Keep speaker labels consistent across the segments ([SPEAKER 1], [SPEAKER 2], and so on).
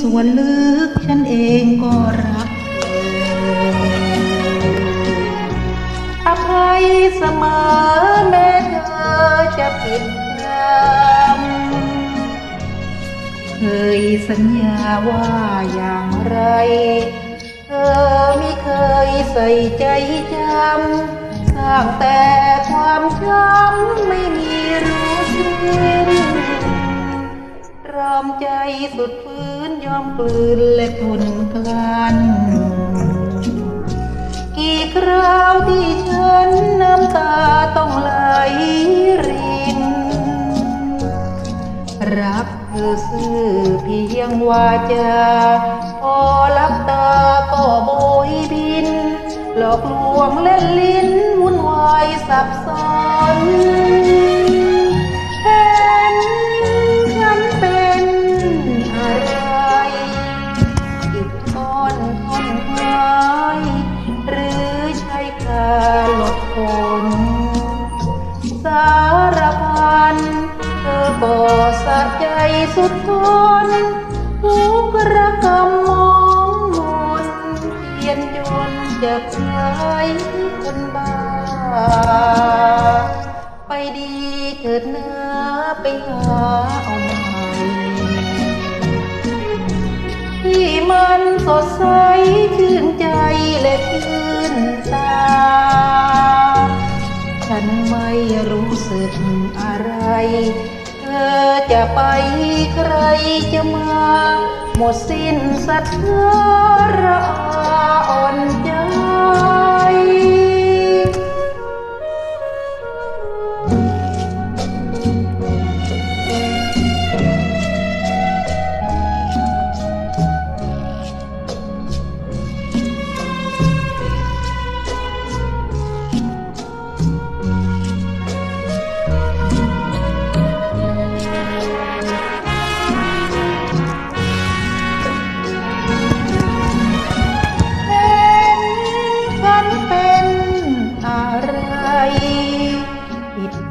[SPEAKER 1] ส่วนลึกฉันเองก็รักเธออภัยเสมอแม้เธอจะผิดพลาดเคยสัญญาว่าอย่างไร เธอไม่เคยใส่ใจจำสร้างแต่ความช้ำไม่มีรู้สิ้นรอมใจสุดฟื้น อมกลืนและทนกลั้นกี่คราวที่ฉันน้ำตาต้องไหลริน รักเธอซื่อเพียงวาจาพอลับตาก็โบยบิน หลอกลวงเล่นลิ้นวุ่นวายสับสน หลดฝนสารพันเธอก็สะใจสุดทนทุกรกรรมมองมนเพียนจนจะคลายคนบ้า ไปดีเถิดเนื้อไปหาเอาใหม่ที่มันสดใสชื่นใจและชื่น ตา ฉันไม่รู้สึกอะไร เธอจะไปใครจะมา หมดสิ้นศรัทธาระอาอ่อนใจ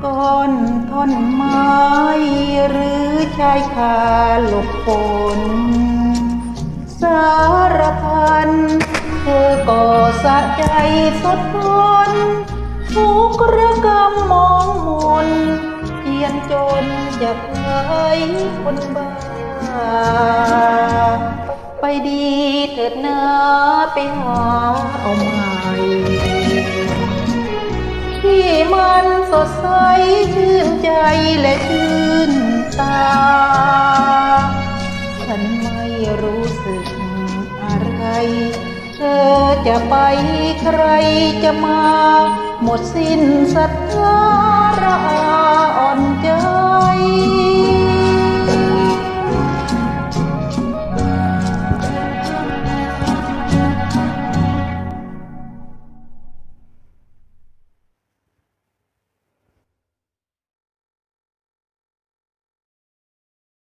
[SPEAKER 1] ผิดก้อนท่อนไม้หรือชายคาหลบฝนสารพันเธอก็สะใจสดทนทุกระกำมองมนเทียนจนจะเคยคนบ้า ไปดีเถิดนะไปหาเอาใหม่ สดใสชื่นใจและชื่นตา ฉันไม่รู้สึกอะไร เธอจะไปใครจะมา หมดสิ้นศรัทธาระอาอ่อนใจ